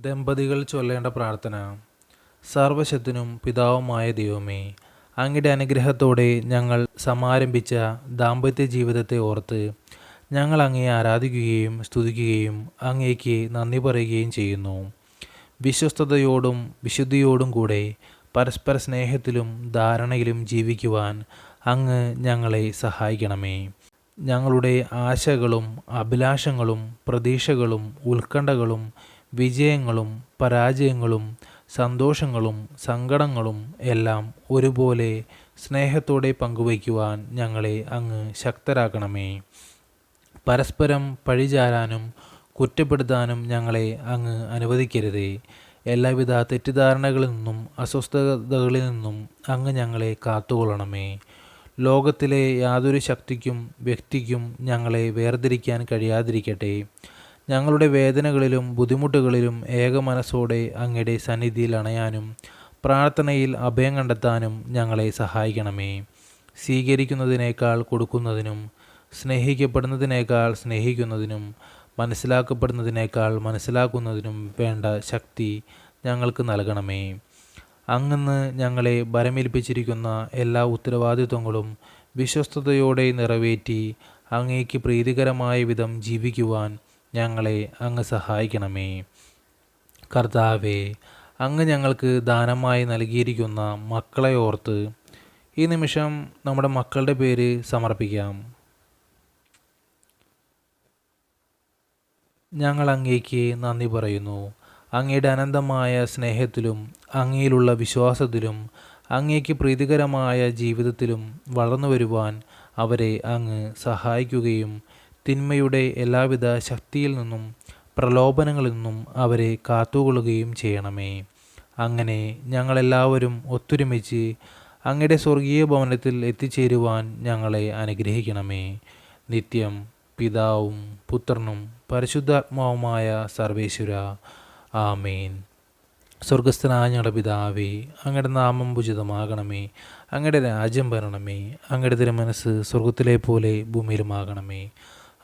ദമ്പതികൾ ചൊല്ലേണ്ട പ്രാർത്ഥന. സർവശത്തിനും പിതാവുമായ ദൈവമേ അങ്ങയുടെ അനുഗ്രഹത്തോടെ ഞങ്ങൾ സമാരംഭിച്ച ദാമ്പത്യ ജീവിതത്തെ ഓർത്ത് ഞങ്ങൾ അങ്ങയെ ആരാധിക്കുകയും സ്തുതിക്കുകയും അങ്ങേക്ക് നന്ദി പറയുകയും ചെയ്യുന്നു. വിശ്വസ്തയോടും വിശുദ്ധിയോടും കൂടെ പരസ്പര സ്നേഹത്തിലും ധാരണയിലും ജീവിക്കുവാൻ അങ്ങ് ഞങ്ങളെ സഹായിക്കണമേ. ഞങ്ങളുടെ ആശകളും അഭിലാഷങ്ങളും പ്രതീക്ഷകളും ഉത്കണ്ഠകളും വിജയങ്ങളും പരാജയങ്ങളും സന്തോഷങ്ങളും സങ്കടങ്ങളും എല്ലാം ഒരുപോലെ സ്നേഹത്തോടെ പങ്കുവയ്ക്കുവാൻ ഞങ്ങളെ അങ്ങ് ശക്തരാക്കണമേ. പരസ്പരം പഴിചാരാനും കുറ്റപ്പെടുത്താനും ഞങ്ങളെ അങ്ങ് അനുവദിക്കരുതേ. എല്ലാവിധ തെറ്റിദ്ധാരണകളിൽ നിന്നും അസ്വസ്ഥതകളിൽ നിന്നും അങ്ങ് ഞങ്ങളെ കാത്തുകൊള്ളണമേ. ലോകത്തിലെ യാതൊരു ശക്തിക്കും വ്യക്തിക്കും ഞങ്ങളെ വേർതിരിക്കാൻ കഴിയാതിരിക്കട്ടെ. ഞങ്ങളുടെ വേദനകളിലും ബുദ്ധിമുട്ടുകളിലും ഏക മനസ്സോടെ അങ്ങയുടെ സന്നിധിയിൽ അണയാനും പ്രാർത്ഥനയിൽ അഭയം കണ്ടെത്താനും ഞങ്ങളെ സഹായിക്കണമേ. സ്വീകരിക്കുന്നതിനേക്കാൾ കൊടുക്കുന്നതിനും സ്നേഹിക്കപ്പെടുന്നതിനേക്കാൾ സ്നേഹിക്കുന്നതിനും മനസ്സിലാക്കപ്പെടുന്നതിനേക്കാൾ മനസ്സിലാക്കുന്നതിനും വേണ്ട ശക്തി ഞങ്ങൾക്ക് നൽകണമേ. അങ്ങന്ന് ഞങ്ങളെ ഭരമേൽപ്പിച്ചിരിക്കുന്ന എല്ലാ ഉത്തരവാദിത്വങ്ങളും വിശ്വസ്തയോടെ നിറവേറ്റി അങ്ങേക്ക് പ്രീതികരമായ വിധം ജീവിക്കുവാൻ ഞങ്ങളെ അങ്ങ് സഹായിക്കണമേ. കർത്താവേ അങ്ങ് ഞങ്ങൾക്ക് ദാനമായി നൽകിയിരിക്കുന്ന മക്കളെ ഓർത്ത് ഈ നിമിഷം നമ്മുടെ മക്കളുടെ പേര് സമർപ്പിക്കാം. ഞങ്ങൾ അങ്ങേക്ക് നന്ദി പറയുന്നു. അങ്ങയുടെ അനന്തമായ സ്നേഹത്തിലും അങ്ങയിലുള്ള വിശ്വാസത്തിലും അങ്ങേക്ക് പ്രീതികരമായ ജീവിതത്തിലും വളർന്നു വരുവാൻ അവരെ അങ്ങ് സഹായിക്കുകയും തിന്മയുടെ എല്ലാവിധ ശക്തിയിൽ നിന്നും പ്രലോഭനങ്ങളിൽ നിന്നും അവരെ കാത്തുകൊള്ളുകയും ചെയ്യണമേ. അങ്ങനെ ഞങ്ങളെല്ലാവരും ഒത്തൊരുമിച്ച് അങ്ങയുടെ സ്വർഗീയ ഭവനത്തിൽ എത്തിച്ചേരുവാൻ ഞങ്ങളെ അനുഗ്രഹിക്കണമേ. നിത്യം പിതാവും പുത്രനും പരിശുദ്ധാത്മാവുമായ സർവേശ്വര. ആമേൻ. സ്വർഗസ്ഥനായ ഞങ്ങളുടെ പിതാവേ അങ്ങയുടെ നാമം ഉചിതമാകണമേ. അങ്ങയുടെ രാജ്യം വരണമേ. അങ്ങയുടെ തിരുമനസ് സ്വർഗത്തിലെ പോലെ ഭൂമിയിലുമാകണമേ.